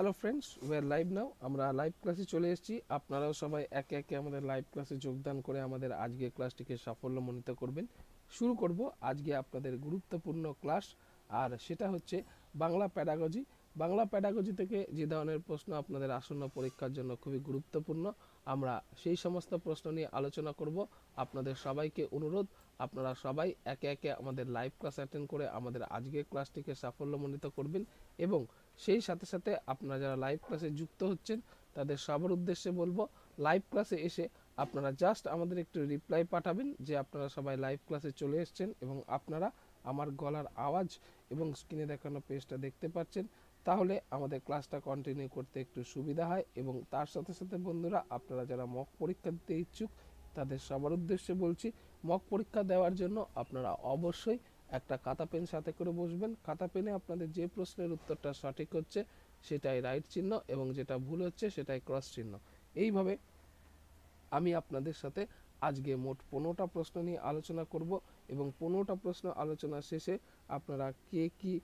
Hello friends we're live now আমরা live ক্লাসে চলে এসেছি। আপনারাও সবাই একে একে আমাদের লাইভ ক্লাসে যোগদান করে আমাদের আজকের ক্লাসটিকে সাফল্যমণ্ডিত করবেন। শুরু করব আজকে আপনাদের গুরুত্বপূর্ণ ক্লাস আর সেটা হচ্ছে বাংলা প্যাডাগজি বাংলা প্যাডাগজি থেকে যে ধরনের প্রশ্ন আপনাদের আসন্ন পরীক্ষার জন্য খুবই গুরুত্বপূর্ণ, আমরা সেই সমস্ত প্রশ্ন নিয়ে আলোচনা করব। আপনাদের সবাইকে অনুরোধ, আপনারা সবাই একে একে আমাদের লাইভ ক্লাস অ্যাটেন্ড করে আমাদের আজকের ক্লাসটিকে সাফল্যমণ্ডিত করবেন এবং সেই সাথে সাথে আপনারা যারা লাইভ ক্লাসে যুক্ত হচ্ছেন, তাদের সবার উদ্দেশ্যে বলব লাইভ ক্লাসে এসে আপনারা জাস্ট আমাদের একটু রিপ্লাই পাঠাবেন যে আপনারা সবাই লাইভ ক্লাসে চলে এসছেন এবং আপনারা আমার গলার আওয়াজ এবং স্ক্রিনে দেখানো পেজটা দেখতে পাচ্ছেন। তাহলে আমাদের ক্লাসটা কন্টিনিউ করতে একটু সুবিধা হয় এবং তার সাথে সাথে বন্ধুরা, আপনারা যারা মক পরীক্ষা দিতে ইচ্ছুক তাদের সবার উদ্দেশ্যে বলছি মক পরীক্ষা দেওয়ার জন্য আপনারা অবশ্যই একটা খাতা পেন সাথে করে বসবেন। খাতা পেনে আপনাদের যে প্রশ্নের উত্তরটা সঠিক হচ্ছে, সেটাই রাইট চিহ্ন এবং যেটা ভুল হচ্ছে, সেটাই ক্রস চিহ্ন। এইভাবে আমি আপনাদের সাথে আজকে মোট পনেরোটা প্রশ্ন নিয়ে আলোচনা করব এবং পনেরোটা প্রশ্ন আলোচনা শেষে আপনারা কে কি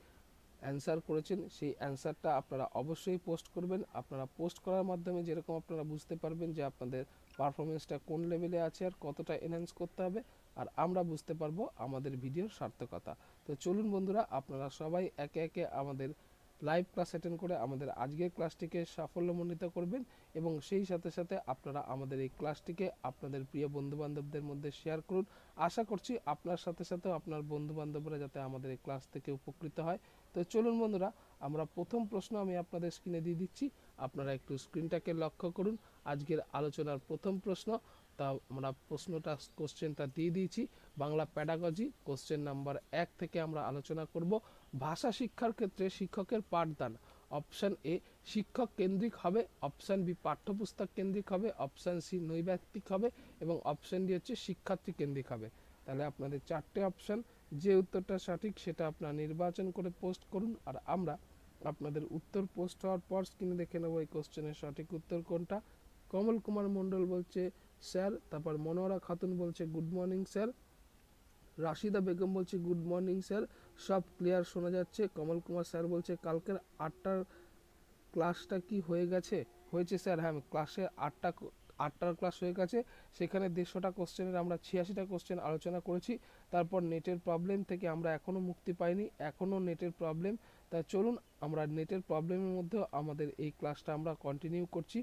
অ্যান্সার করেছেন, সেই অ্যান্সারটা আপনারা অবশ্যই পোস্ট করবেন। আপনারা পোস্ট করার মাধ্যমে যেরকম আপনারা বুঝতে পারবেন যে আপনাদের পারফরমেন্সটা কোন লেভেলে আছে আর কতটা এনহ্যান্স করতে হবে, আর আমরা বুঝতে পারব আমাদের ভিডিওর সার্থকতা। তো চলুন বন্ধুরা, আপনারা সবাই একে একে আমাদের লাইভ ক্লাস অ্যাটেন্ড করে আমাদের আজকের ক্লাসটিকে সাফল্যমণ্ডিত করবেন এবং সেই সাথে সাথে আপনারা আমাদের এই ক্লাসটিকে আপনাদের প্রিয় বন্ধু বান্ধবদের মধ্যে শেয়ার করুন। আশা করছি আপনার সাথে সাথে আপনার বন্ধু বান্ধবরা যাতে আমাদের এই ক্লাস থেকে উপকৃত হয়। তো চলুন বন্ধুরা, আমরা প্রথম প্রশ্ন আমি আপনাদের স্ক্রিনে দিয়ে দিচ্ছি। আপনারা একটু স্ক্রিনটাকে লক্ষ্য করুন। আজকের আলোচনার প্রথম প্রশ্ন। তা আমরা প্রশ্নটা, কোশ্চেনটা দিয়ে দিয়েছি। বাংলা প্যাডাগজি কোশ্চেন নাম্বার এক থেকে আমরা আলোচনা করব। ভাষা শিক্ষার ক্ষেত্রে শিক্ষকের পাঠদান। অপশান এ, শিক্ষক কেন্দ্রিক হবে। অপশান বি, পাঠ্যপুস্তক কেন্দ্রিক হবে। অপশান সি নৈব্যক্তিক হবে। এবং অপশান ডি হচ্ছে শিক্ষার্থী কেন্দ্রিক হবে। তাহলে আপনাদের চারটে অপশান। যে উত্তরটা সঠিক সেটা আপনারা নির্বাচন করে পোস্ট করুন। আর আমরা আপনাদের উত্তর পোস্ট হওয়ার পর স্ক্রিনে দেখে নেব এই কোশ্চেনের সঠিক উত্তর কোনটা। কমল কুমার মণ্ডল বলছে, স্যার। তারপর মনোয়ারা খাতুন বলছে, good morning, sir. Rashida Begum বলছে, গুড মর্নিং, স্যার। সব ক্লিয়ার শোনা যাচ্ছে। কমল কুমার স্যার বলছে, কালকের আটটার ক্লাসটা কি হয়ে গেছে? হয়েছে, স্যার হ্যাঁ ক্লাসে আটটা আটটার ক্লাস হয়ে গেছে। সেখানে দেড়শোটা কোশ্চেনের আমরা ছিয়াশিটা কোশ্চেন আলোচনা করেছি। তারপর নেটের প্রবলেম থেকে আমরা এখনও মুক্তি পাইনি এখনও নেটের প্রবলেম। তা চলুন আমরা নেটের প্রবলেমের মধ্যেও আমাদের এই ক্লাসটা আমরা কন্টিনিউ করছি।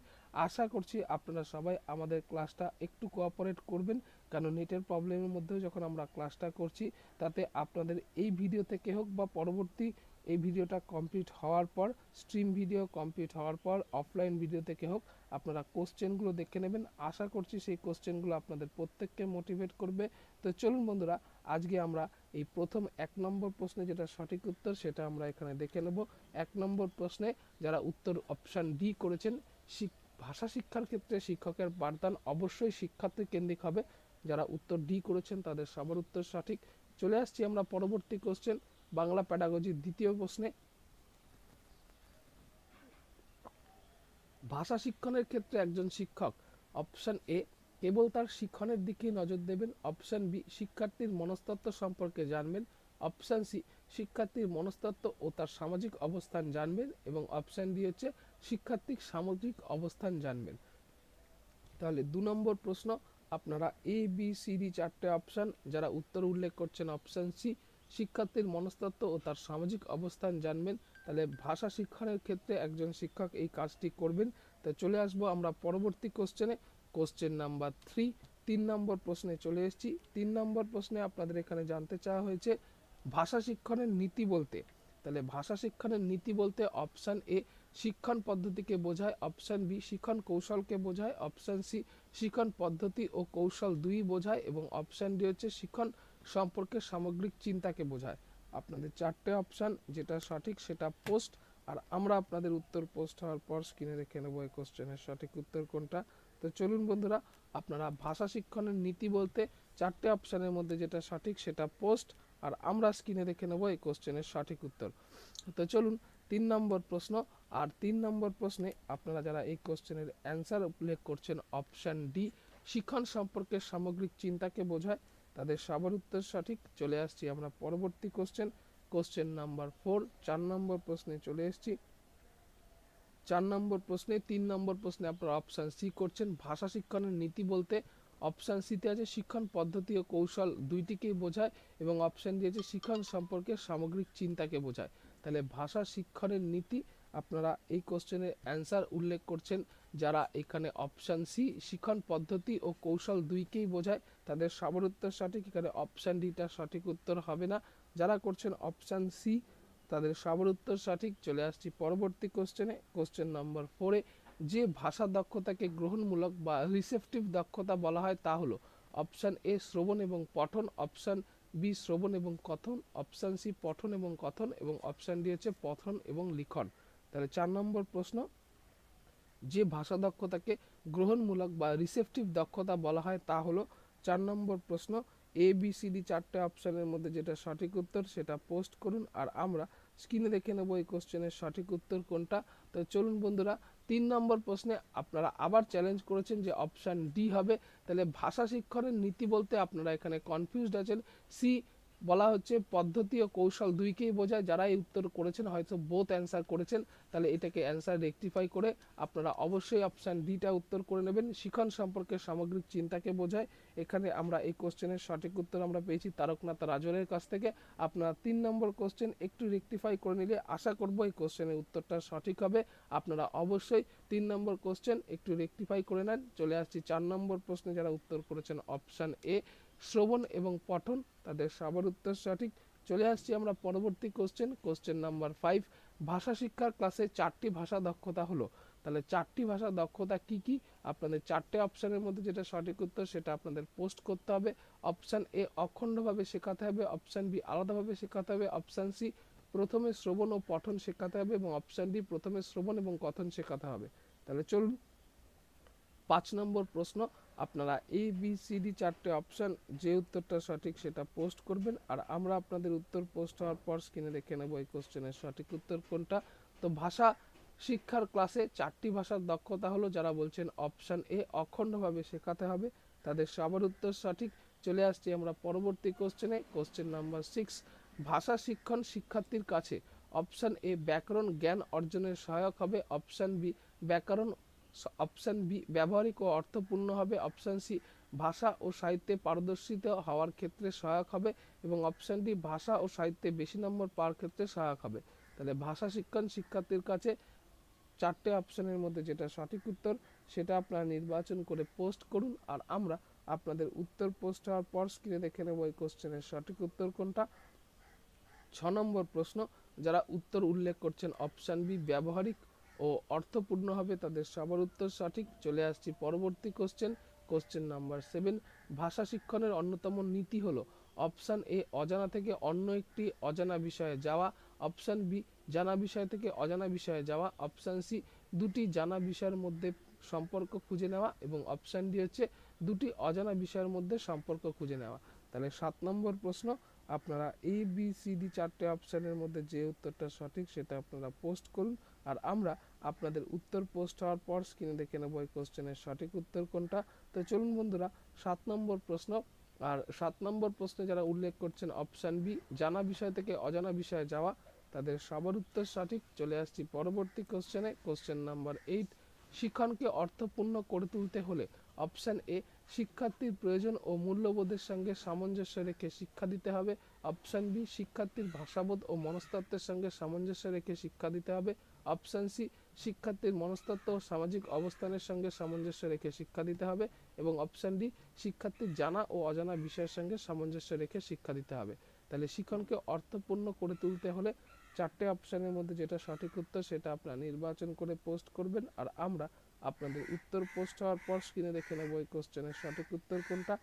আশা করছি আপনারা সবাই আমাদের ক্লাসটা একটু কোঅপারেট করবেন, কারণ নেটের প্রবলেমের মধ্যেও যখন আমরা ক্লাসটা করছি, তাতে আপনাদের এই ভিডিও থেকে হোক বা পরবর্তী এই ভিডিওটা কমপ্লিট হওয়ার পর স্ট্রিম ভিডিও কমপ্লিট হওয়ার পর অফলাইন ভিডিও থেকে হোক, আপনারা কোশ্চেনগুলো দেখে নেবেন। আশা করছি সেই কোশ্চেনগুলো আপনাদের প্রত্যেককে মোটিভেট করবে। তো চলুন বন্ধুরা, আজকে আমরা এই প্রথম এক নম্বর প্রশ্নে যেটা সঠিক উত্তর, সেটা আমরা এখানে দেখে নেব। এক নম্বর প্রশ্নে যারা উত্তর অপশান ডি করেছেন ভাষা শিক্ষার ক্ষেত্রে শিক্ষকের পাঠদান অবশ্যই শিক্ষার্থী কেন্দ্রিক হবে। যারা উত্তর ডি করেছেন, তাদের সবার উত্তর সঠিক। চলে আসছি আমরা পরবর্তী কোশ্চেন বাংলা প্যাডাগজির দ্বিতীয় প্রশ্নে, ভাষা শিক্ষণের ক্ষেত্রে একজন শিক্ষক অপশন এ কেবল তার শিক্ষণের দিকে নজর দেবেন। অপশন বি শিক্ষার্থীর মনস্তত্ত্ব সম্পর্কে জানবেন। অপশন সি শিক্ষার্থীর মনস্তত্ত্ব ও তার সামাজিক অবস্থান জানবেন এবং অপশন ডি হচ্ছে শিক্ষার্থীর সামাজিক অবস্থান জানবেন। তাহলে দু নম্বর প্রশ্ন, আপনারা এ বি সি ডি চারটে অপশান যারা উত্তর উল্লেখ করছেন অপশান সি শিক্ষার্থীর মনস্তত্ত্ব ও তার সামাজিক অবস্থান জানবেন। তাহলে ভাষা শিক্ষণের ক্ষেত্রে একজন শিক্ষক এই কাজটি করবেন। তো চলে আসব আমরা পরবর্তী কোশ্চেনে কোশ্চেন নাম্বার থ্রি তিন নম্বর প্রশ্নে চলে এসেছি। তিন নম্বর প্রশ্নে আপনাদের এখানে জানতে চাওয়া হয়েছে, ভাষা শিক্ষণের নীতি বলতে। তাহলে ভাষা শিক্ষণের নীতি বলতে অপশান এ শিক্ষণ পদ্ধতিকে বোঝায়। অপশান বি শিক্ষণ কৌশলকে বোঝায়। অপশান সি শিক্ষণ পদ্ধতি ও কৌশল দুই বোঝায়। এবং অপশান ডি হচ্ছে শিক্ষণ সম্পর্কে সামগ্রিক চিন্তাকে বোঝায়। আপনাদের চারটে অপশান, যেটা সঠিক সেটা পোস্ট, আর আমরা আপনাদের উত্তর পোস্ট হওয়ার পর স্ক্রিনে রেখে নেব এই কোশ্চেনের সঠিক উত্তর কোনটা। তো চলুন বন্ধুরা, আপনারা ভাষা শিক্ষণের নীতি বলতে চারটে অপশানের মধ্যে যেটা সঠিক সেটা পোস্ট, আর আমরা স্ক্রিনে দেখে নেব এই কোশ্চেনের সঠিক উত্তর। তো চলুন, তিন নম্বর প্রশ্ন, আর তিন নম্বর প্রশ্নে আপনারা যারা এই কোশ্চেনের অ্যান্সার উল্লেখ করছেন, অপশান ডি, শিক্ষণ সম্পর্কে সামগ্রিক চিন্তাকে বোঝায়। তাদের সবার উত্তর সঠিক, চলে আসছি আমরা পরবর্তী কোশ্চেন কোশ্চেন নাম্বার ফোর চার নম্বর প্রশ্নে চলে এসেছি। চার নম্বর প্রশ্নে, তিন নম্বর প্রশ্নে আপনারা অপশান সি করছেন। ভাষা শিক্ষণের নীতি বলতে অপশান সিতে আছে শিক্ষণ পদ্ধতি ও কৌশল দুইটিকেই বোঝায় এবং অপশান দিয়েছে শিক্ষণ সম্পর্কে সামগ্রিক চিন্তাকে বোঝায়। তাহলে ভাষা শিক্ষণের নীতি আপনারা এই কোশ্চেনের অ্যান্সার উল্লেখ করছেন, যারা এখানে অপশান সি শিক্ষণ পদ্ধতি ও কৌশল দুইকেই বোঝায়। তাদের সবার উত্তর সঠিক, এখানে অপশান ডিটা সঠিক উত্তর হবে না। যারা করছেন অপশান সি তাদের সবার উত্তর সঠিক। চলে আসছি পরবর্তী কোশ্চেনে কোশ্চেন নম্বর ফোরে যে ভাষা দক্ষতাকে গ্রহণমূলক বা রিসেপটিভ দক্ষতা বলা হয় তা হলো অপশান এ শ্রবণ এবং পঠন অপশান বি শ্রবণ এবং কথন অপশান সি পঠন এবং কথন, এবং অপশান ডি হচ্ছে পঠন এবং লিখন। তাহলে চার নম্বর প্রশ্ন, যে ভাষা দক্ষতাকে গ্রহণমূলক বা রিসেপটিভ দক্ষতা বলা হয় তা হলো চার নম্বর প্রশ্ন এ বি সি ডি চারটে অপশানের মধ্যে যেটা সঠিক উত্তর সেটা পোস্ট করুন আর আমরা স্ক্রিনে দেখে নেব এই কোশ্চেনের সঠিক উত্তর কোনটা। তো চলুন বন্ধুরা, তিন নম্বর প্রশ্নে আপনারা আবার চ্যালেঞ্জ করেছেন যে অপশান ডি হবে। তাহলে ভাষা শিক্ষণের নীতি বলতে আপনারা এখানে কনফিউজড আছেন। সি বলা হচ্ছে পদ্ধতি ও কৌশল দুইকেই বোঝায়। যারা এই উত্তর করেছেন, হয়তো বোথ অ্যান্সার করেছেন, তাহলে এটাকে অ্যান্সার রেকটিফাই করে আপনারা অবশ্যই অপশান ডিটা উত্তর করে নেবেন। শিখন সম্পর্কে সামগ্রিক চিন্তাকে বোঝায়। এখানে আমরা এই কোশ্চেনের সঠিক উত্তর আমরা পেয়েছি তারকনাথ রাজরের কাছ থেকে। আপনারা তিন নম্বর কোশ্চেন একটু রেকটিফাই করে নিলে আশা করব এই কোশ্চেনের উত্তরটা সঠিক হবে। আপনারা অবশ্যই তিন নম্বর কোশ্চেন একটু রেকটিফাই করে নেন। চলে আসছি চার নম্বর প্রশ্নে। যারা উত্তর করেছেন অপশান এ শ্রবণ এবং পঠন, তাদের সবার উত্তর সঠিক। চলে আসছি আমরা পরবর্তী কোশ্চেন কোশ্চেন নাম্বার ফাইভ ভাষা শিক্ষার ক্লাসে চারটি ভাষা দক্ষতা হলো। তাহলে চারটি ভাষা দক্ষতা কি কি? আপনাদের চারটে অপশানের মধ্যে যেটা সঠিক উত্তর, সেটা আপনাদের পোস্ট করতে হবে। অপশান এ অখণ্ডভাবে শেখাতে হবে। অপশান বি আলাদাভাবে শেখাতে হবে। অপশান সি প্রথমে শ্রবণ ও পঠন শেখাতে হবে এবং অপশান ডি প্রথমে শ্রবণ এবং কথন শেখাতে হবে। তাহলে চলুন, পাঁচ নম্বর প্রশ্ন। আপনারা এ বি সি ডি চারটে অপশান যে উত্তরটা সঠিক সেটা পোস্ট করবেন। আর আমরা আপনাদের উত্তর পোস্ট হওয়ার পর স্ক্রিনে দেখে নেব এই কোশ্চেনের সঠিক উত্তর কোনটা। তো ভাষা শিক্ষার ক্লাসে চারটি ভাষার দক্ষতা হলো, যারা বলছেন অপশান এ অখণ্ডভাবে শেখাতে হবে। তাদের সবার উত্তর সঠিক। চলে আসছি আমরা পরবর্তী কোশ্চেনে কোশ্চেন নাম্বার সিক্স ভাষা শিক্ষণ শিক্ষার্থীর কাছে অপশান এ ব্যাকরণ জ্ঞান অর্জনের সহায়ক হবে। অপশান বি ব্যাকরণ অপশান বি ব্যবহারিক ও অর্থপূর্ণ হবে। অপশান সি ভাষা ও সাহিত্যে পারদর্শিত হওয়ার ক্ষেত্রে সহায়ক হবে এবং অপশান ডি ভাষা ও সাহিত্যে বেশি নম্বর পাওয়ার ক্ষেত্রে সহায়ক হবে। তাহলে ভাষা শিক্ষণ শিক্ষার্থীর কাছে চারটে অপশানের মধ্যে যেটা সঠিক উত্তর, সেটা আপনারা নির্বাচন করে পোস্ট করুন আর আমরা আপনাদের উত্তর পোস্ট হওয়ার পর স্ক্রিনে দেখে নেব এই কোশ্চেনের সঠিক উত্তর কোনটা। ছ নম্বর প্রশ্ন, যারা উত্তর উল্লেখ করছেন অপশান বি ব্যবহারিক ও অর্থপূর্ণ হবে তাদের সবার উত্তর সঠিক। চলে আসছি পরবর্তী কোশ্চেন কোশ্চেন নাম্বার সেভেন ভাষা শিক্ষণের অন্যতম নীতি হলো অপশান এ অজানা থেকে অন্য একটি অজানা বিষয়ে যাওয়া। অপশান বি জানা বিষয় থেকে অজানা বিষয়ে যাওয়া। অপশান সি দুটি জানা বিষয়ের মধ্যে সম্পর্ক খুঁজে নেওয়া। এবং অপশান ডি হচ্ছে দুটি অজানা বিষয়ের মধ্যে সম্পর্ক খুঁজে নেওয়া। তাহলে সাত নম্বর প্রশ্ন, আপনারা এ বি সি ডি চারটে অপশানের মধ্যে যে উত্তরটা সঠিক সেটা আপনারা পোস্ট করুন। আর আমরা আপনাদের উত্তর পোস্ট হওয়ার পর স্ক্রিনে দেখে নেব এই কোশ্চেনের সঠিক উত্তর কোনটা। তো চলুন বন্ধুরা, সাত নম্বর প্রশ্ন। আর সাত নম্বর প্রশ্নে যারা উল্লেখ করছেন অপশান বি জানা বিষয় থেকে অজানা বিষয়ে যাওয়া, তাদের সবার উত্তর সঠিক। চলে আসছি পরবর্তী কোশ্চেনে কোশ্চেন নাম্বার এইট শিক্ষণকে অর্থপূর্ণ করে তুলতে হলে অপশান এ শিক্ষার্থীর প্রয়োজন ও মূল্যবোধের সঙ্গে সামঞ্জস্য রেখে শিক্ষা দিতে হবে। অপশান বি, শিক্ষার্থীর ভাষাবোধ ও মনস্তত্ত্বের সঙ্গে সামঞ্জস্য রেখে শিক্ষা দিতে হবে। অপশান সি, শিক্ষার্থীর মনস্তত্ত্ব ও সামাজিক অবস্থানের সঙ্গে সামঞ্জস্য রেখে শিক্ষা দিতে হবে এবং অপশান ডি, শিক্ষার্থীর জানা ও অজানা বিষয়ের সঙ্গে সামঞ্জস্য রেখে শিক্ষা দিতে হবে। তাহলে শিক্ষণকে অর্থপূর্ণ করে তুলতে হলে চারটে অপশানের মধ্যে যেটা সঠিক উত্তর সেটা আপনারা নির্বাচন করে পোস্ট করবেন আর আমরা আপনাদের উত্তর পোস্ট হওয়ার পর স্ক্রিনে দেখে নেব এই কোশ্চেনের সঠিক উত্তর কোনটা।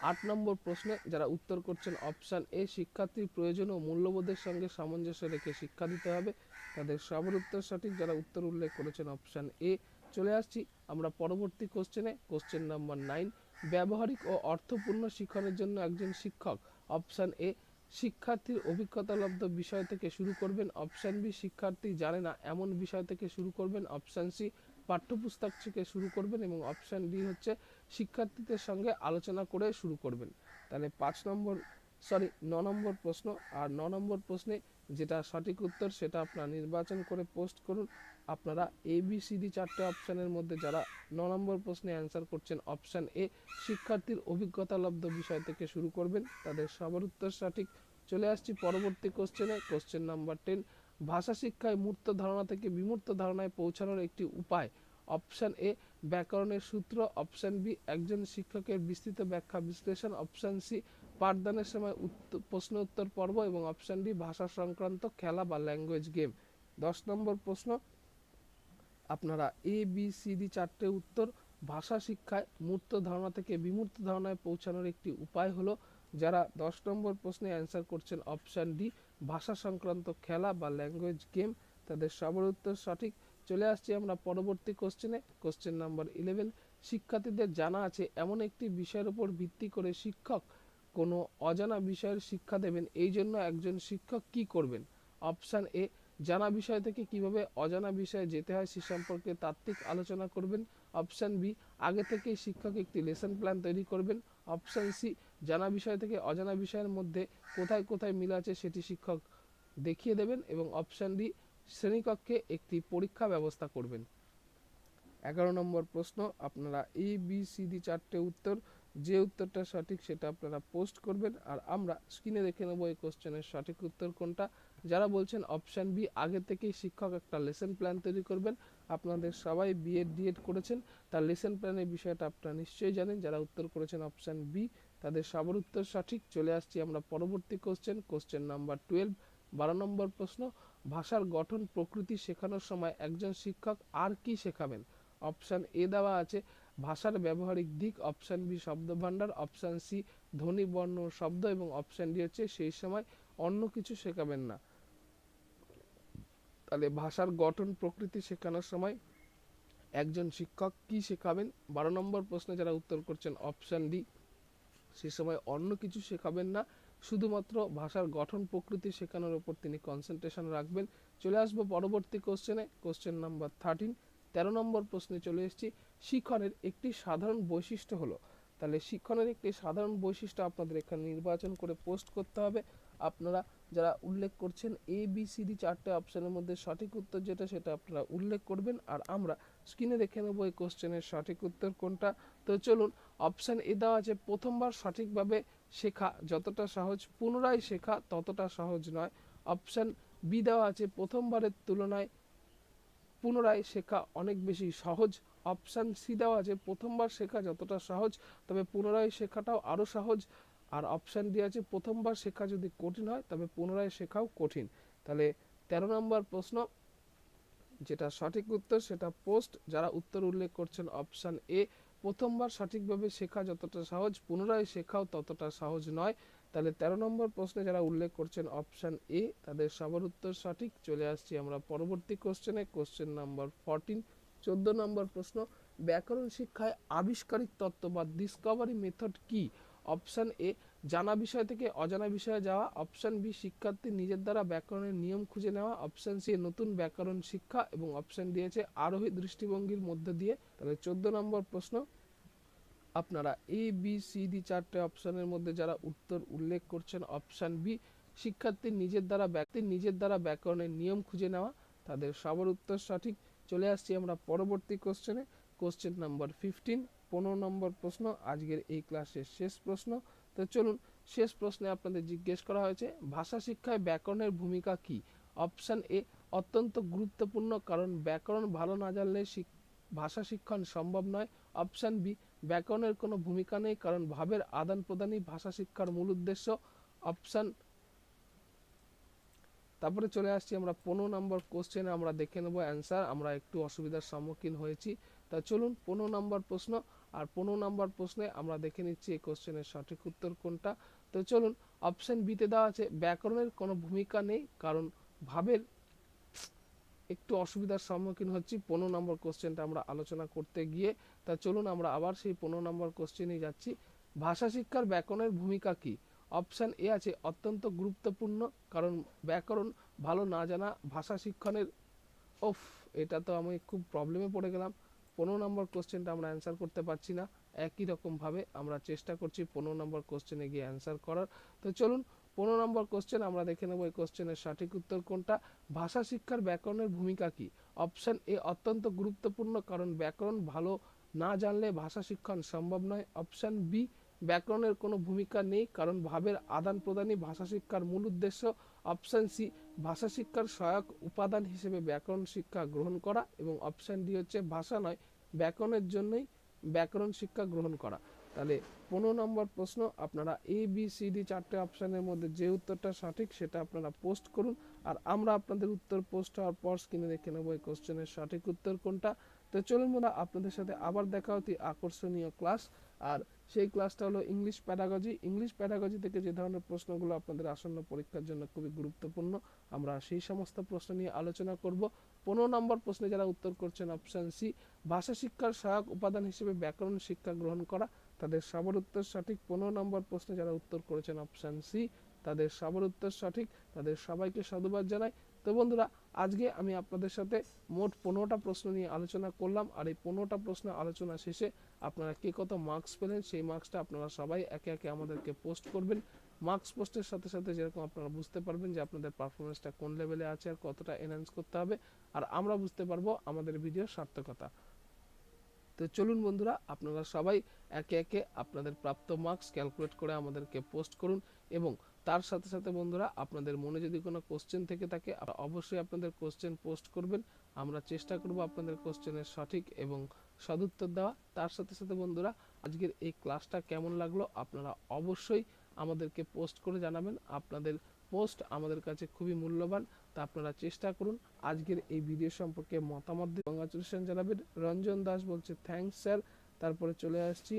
আট নম্বর প্রশ্নে যারা উত্তর করছেন অপশান এ শিক্ষার্থীর প্রয়োজন ও মূল্যবোধের সঙ্গে সামঞ্জস্য রেখে শিক্ষা দিতে হবে। তাদের সবার উত্তর সঠিক, যারা উত্তর উল্লেখ করেছেন অপশান এ চলে আসছি। আমরা পরবর্তী কোশ্চেনে কোশ্চেন নাম্বার নাইন ব্যবহারিক ও অর্থপূর্ণ শিক্ষণের জন্য একজন শিক্ষক অপশান এ শিক্ষার্থীর অভিজ্ঞতালব্ধ বিষয় থেকে শুরু করবেন অপশান বি শিক্ষার্থী জানে না এমন বিষয় থেকে শুরু করবেন অপশান সি পাঠ্যপুস্তক থেকে শুরু করবেন এবং অপশান ডি হচ্ছে শিক্ষার্থীদের সঙ্গে আলোচনা করে শুরু করবেন। তাহলে পাঁচ নম্বর সরি ন নম্বর প্রশ্ন। আর ন নম্বর প্রশ্নে যেটা সঠিক উত্তর, সেটা আপনারা নির্বাচন করে পোস্ট করুন। আপনারা এ বি সি ডি চারটে অপশানের মধ্যে যারা ন নম্বর প্রশ্নে অ্যান্সার করছেন অপশান এ শিক্ষার্থীর অভিজ্ঞতালব্ধ বিষয় থেকে শুরু করবেন। তাদের সবার উত্তর সঠিক। চলে আসছি পরবর্তী কোশ্চেনে কোশ্চেন নাম্বার টেন ভাষা শিক্ষায় মূর্ত ধারণা থেকে বিমূর্ত ধারণায় পৌঁছানোর একটি উপায়। অপশান এ ব্যাকরণের সূত্র। অপশান বি একজন শিক্ষকের বিস্তৃত ব্যাখ্যা বিশ্লেষণ। অপশান সি পাঠদানের সময় প্রশ্ন উত্তর পর্ব এবং অপশান ডি ভাষা সংক্রান্ত খেলা বা ল্যাঙ্গুয়েজ গেম দশ নম্বর প্রশ্ন। আপনারা এ বি সি ডি চারটে উত্তর ভাষা শিক্ষায় মূর্ত ধারণা থেকে বিমূর্ত ধারণায় পৌঁছানোর একটি উপায় হলো, যারা দশ নম্বর প্রশ্নে অ্যান্সার করছেন অপশান ডি ভাষা সংক্রান্ত খেলা বা ল্যাঙ্গুয়েজ গেম তাদের সবার উত্তর সঠিক। চলে আসছি আমরা পরবর্তী কোশ্চেনে কোশ্চেন নাম্বার ইলেভেন শিক্ষার্থীদের জানা আছে এমন একটি বিষয়ের উপর ভিত্তি করে শিক্ষক কোনো অজানা বিষয়ের শিক্ষা দেবেন, এই জন্য একজন শিক্ষক কি করবেন? অপশান এ, জানা বিষয় থেকে কীভাবে অজানা বিষয়ে যেতে হয় সে সম্পর্কে তাত্ত্বিক আলোচনা করবেন। অপশান বি, আগে থেকেই শিক্ষক একটি লেসন প্ল্যান তৈরি করবেন। অপশান সি, জানা বিষয় থেকে অজানা বিষয়ের মধ্যে কোথায় কোথায় মিল আছে সেটি শিক্ষক দেখিয়ে দেবেন এবং অপশান ডি, শ্রেণীকক্ষে একটি পরীক্ষা ব্যবস্থা করবেন। এগারো নম্বর প্রশ্ন, আপনারা এ বি সি ডি চারটে উত্তর যে উত্তরটা সঠিক সেটা আপনারা পোস্ট করবেন আর আমরা স্ক্রিনে দেখে নেব এই কোশ্চেনের সঠিক উত্তর কোনটা। যারা বলছেন অপশান বি আগে থেকেই শিক্ষক একটা লেসন প্ল্যান তৈরি করবেন। আপনাদের সবাই বিএড ডিএড করেছেন। তার লেসন প্ল্যানের বিষয়টা আপনারা নিশ্চয়ই জানেন। যারা উত্তর করেছেন অপশান বি তাদের সবার উত্তর সঠিক। চলে আসছি আমরা পরবর্তী কোশ্চেন কোশ্চেন নাম্বার টুয়েলভ বারো নম্বর প্রশ্ন। ভাষার গঠন প্রকৃতি শেখানোর সময় একজন শিক্ষক আর কি শেখাবেন? অপশান এ দেওয়া আছে। ভাষার ব্যবহারিক দিক অপশান বি শব্দ ভাণ্ডার অপশান সি ধ্বনি, বর্ণ, শব্দ এবং অপশান ডি হচ্ছে সেই সময় অন্য কিছু শেখাবেন না। তাহলে ভাষার গঠন, প্রকৃতি শেখানোর সময় একজন শিক্ষক কি শেখাবেন? বারো নম্বর প্রশ্নে যারা উত্তর করছেন অপশান ডি সে সময় অন্য কিছু শেখাবেন না। শুধুমাত্র ভাষার গঠন, প্রকৃতি শেখানোর উপর তিনি কনসেন্ট্রেশন রাখবেন। চলে আসব পরবর্তী কোশ্চেনে কোশ্চেন নাম্বার থার্টিন তেরো নম্বর প্রশ্নে চলে এসেছি। শিক্ষণের একটি সাধারণ বৈশিষ্ট্য হলো। তাহলে শিক্ষণের একটি সাধারণ বৈশিষ্ট্য আপনাদের এখানে নির্বাচন করে পোস্ট করতে হবে। আপনারা যারা উল্লেখ করছেন এ বি সি ডি চারটে অপশানের মধ্যে সঠিক উত্তর যেটা সেটা আপনারা উল্লেখ করবেন। আর আমরা স্ক্রিনে দেখে নেব এই কোশ্চেনের সঠিক উত্তর কোনটা। তো চলুন অপশান এ দেওয়া আছে, প্রথমবার সঠিকভাবে শেখা, যতটা সহজ, পুনরায় শেখা ততটা সহজ নয়। অপশান বি দেওয়া আছে, প্রথমবারের তুলনায় পুনরায় শেখা অনেক বেশি সহজ। অপশান সি দেওয়া আছে, প্রথমবার শেখা যতটা সহজ, তবে পুনরায় শেখাটাও আরও সহজ। আর অপশান দেওয়া আছে, প্রথমবার শেখা যদি কঠিন হয়, তবে পুনরায় শেখাও কঠিন। তাহলে তেরো নম্বর প্রশ্ন, যেটা সঠিক উত্তর, সেটা পোস্ট যারা উত্তর উল্লেখ করছেন অপশান এ প্রথমবার সঠিকভাবে শেখা যতটা সহজ, পুনরায় শেখাও ততটা সহজ নয়। তাহলে তেরো নম্বর প্রশ্নে যারা উল্লেখ করছেন অপশান এ তাদের সবার উত্তর সঠিক। চলে আসছি আমরা পরবর্তী কোশ্চেনে কোশ্চেন নাম্বার ফরটিন চোদ্দ নম্বর প্রশ্ন, ব্যাকরণ শিক্ষায় আবিষ্কারিক তত্ত্ব বা ডিসকভারি মেথড কি? অপশান এ জানা বিষয় থেকে অজানা বিষয়ে যাওয়া অপশান বি শিক্ষার্থী নিজের দ্বারা ব্যাকরণের নিয়ম খুঁজে নেওয়া অপশান সি নতুন ব্যাকরণ শিক্ষা এবং অপশান আছে আরোহী দৃষ্টিভঙ্গির মধ্য দিয়ে। তাহলে চোদ্দ নম্বর প্রশ্ন। আপনারা এ বি সি ডি চারটে অপশনের মধ্যে যারা উত্তর উল্লেখ করছেন অপশান বি শিক্ষার্থীর নিজের দ্বারা ব্যক্তির নিজের দ্বারা ব্যাকরণের নিয়ম খুঁজে নেওয়া, তাদের সবার উত্তর সঠিক। চলে আসছি আমরা পরবর্তী কোশ্চেনে কোশ্চেন নাম্বার ফিফটিন পনেরো নম্বর প্রশ্ন, আজকের এই ক্লাসের শেষ প্রশ্ন। তো চলুন শেষ প্রশ্নে আপনাদের জিজ্ঞেস করা হয়েছে, ভাষা শিক্ষায় ব্যাকরণের ভূমিকা কি? অপশান এ, অত্যন্ত গুরুত্বপূর্ণ কারণ ব্যাকরণ ভালো না জানলে ভাষা শিক্ষণ সম্ভব নয়। অপশান বি, ব্যাকরণের কোনো ভূমিকা নেই কারণ ভাবের আদান প্রদানই ভাষা শিক্ষার মূল উদ্দেশ্য। অপশান, তারপরে চলে আসছি আমরা পনেরো নম্বর কোশ্চেনে আমরা দেখে নেব অ্যান্সার আমরা একটু অসুবিধার সম্মুখীন হয়েছি। তা চলুন পনেরো নম্বর প্রশ্ন আর পনেরো নম্বর প্রশ্নে আমরা দেখে নিচ্ছি এই কোশ্চেনের সঠিক উত্তর কোনটা। তো চলুন অপশান বিতে দেওয়া আছে, ব্যাকরণের কোনো ভূমিকা নেই, কারণ ভাবের একটু অসুবিধার সম্মুখীন হচ্ছি পনেরো নম্বর কোশ্চেনটা আমরা আলোচনা করতে গিয়ে। তা চলুন, আমরা আবার সেই পনেরো নম্বর কোশ্চেনে যাচ্ছি। ভাষা শিক্ষার ব্যাকরণের ভূমিকা কি? অপশান এ আছে, অত্যন্ত গুরুত্বপূর্ণ, কারণ ব্যাকরণ ভালো না জানা ভাষা শিক্ষণের, ওফ, এটা তো আমি খুব প্রবলেমে পড়ে গেলাম। পনেরো নম্বর কোশ্চেনটা আমরা অ্যান্সার করতে পারছি না। একই রকমভাবে আমরা চেষ্টা করছি পনেরো নম্বর কোশ্চেনে গিয়ে অ্যান্সার করার। তো চলুন, পনেরো নম্বর কোশ্চেন আমরা দেখে নেব এই কোশ্চেনের সঠিক উত্তর কোনটা। ভাষা শিক্ষার ব্যাকরণের ভূমিকা কি? অপশন এ অত্যন্ত গুরুত্বপূর্ণ কারণ ব্যাকরণ ভালো না জানলে ভাষা শিক্ষণ সম্ভব নয়। অপশন বি ব্যাকরণের কোনো ভূমিকা নেই কারণ ভাবের আদান প্রদানই ভাষা শিক্ষার মূল উদ্দেশ্য। অপশন সি, ভাষা শিক্ষার সহায়ক উপাদান হিসেবে ব্যাকরণ শিক্ষা গ্রহণ করা এবং অপশান ডি হচ্ছে ভাষা নয়, ব্যাকরণের জন্যই ব্যাকরণ শিক্ষা গ্রহণ করা। তাহলে পনেরো নম্বর প্রশ্ন, আপনারা এ, বি, সি, ডি চারটে অপশানের মধ্যে যে উত্তরটা সঠিক সেটা আপনারা পোস্ট করুন আর আমরা আপনাদের উত্তর পোস্ট হওয়ার পর স্ক্রিনে দেখে নেব এই কোশ্চেনের সঠিক উত্তর কোনটা। তো চলুন আপনাদের সাথে আবার দেখা হতে আকর্ষণীয় ক্লাস আর সেই ক্লাসটা হলো ইংলিশ প্যাডাগজি ইংলিশ প্যাডাগজি থেকে যে ধরনের প্রশ্নগুলো আপনাদের আসন্ন পরীক্ষার জন্য খুবই গুরুত্বপূর্ণ, আমরা সেই সমস্ত প্রশ্ন নিয়ে আলোচনা করব। পনেরো নম্বর প্রশ্নে যারা উত্তর করছেন অপশান সি ভাষা শিক্ষার সহায়ক উপাদান হিসেবে ব্যাকরণ শিক্ষা গ্রহণ করা, তাদের সবার উত্তর সঠিক। পনেরো নম্বর প্রশ্নে যারা উত্তর করেছেন অপশান সি তাদের সবার উত্তর সঠিক, তাদের সবাইকে সাধুবাদ জানাই। তো বন্ধুরা, আজকে আমি আপনাদের সাথে মোট পনেরোটা প্রশ্ন নিয়ে আলোচনা করলাম, আর এই পনেরোটা প্রশ্ন আলোচনা শেষে আপনারা কে কত মার্কস পেলেন, সেই মার্কসটা আপনারা সবাই একে একে আমাদেরকে পোস্ট করবেন। মার্কস পোস্টের সাথে সাথে যেরকম আপনারা বুঝতে পারবেন যে আপনাদের পারফরমেন্সটা কোন লেভেলে আছে আর কতটা এনহ্যান্স করতে হবে। আর আমরা বুঝতে পারব আমাদের ভিডিওর সার্থকতা। তো চলুন বন্ধুরা, আপনারা সবাই একে একে আপনাদের প্রাপ্ত মার্কস ক্যালকুলেট করে আমাদেরকে পোস্ট করুন এবং তার সাথে সাথে বন্ধুরা, আপনাদের মনে যদি কোনো কোশ্চেন থেকে থাকে অবশ্যই আপনাদের কোশ্চেন পোস্ট করবেন। আমরা চেষ্টা করব আপনাদের কোশ্চেনের সঠিক এবং সদুত্তর দেওয়া। তার সাথে সাথে বন্ধুরা, আজকের এই ক্লাসটা কেমন লাগল আপনারা অবশ্যই আমাদেরকে পোস্ট করে জানাবেন। আপনাদের পোস্ট আমাদের কাছে খুবই মূল্যবান। তা আপনারা চেষ্টা করুন। আজকের এই ভিডিও সম্পর্কে মতামত দিয়ে কংগ্রাচুলেশন জানাবেন। রঞ্জন দাস বলছে থ্যাংকস স্যার তারপরে চলে আসছি।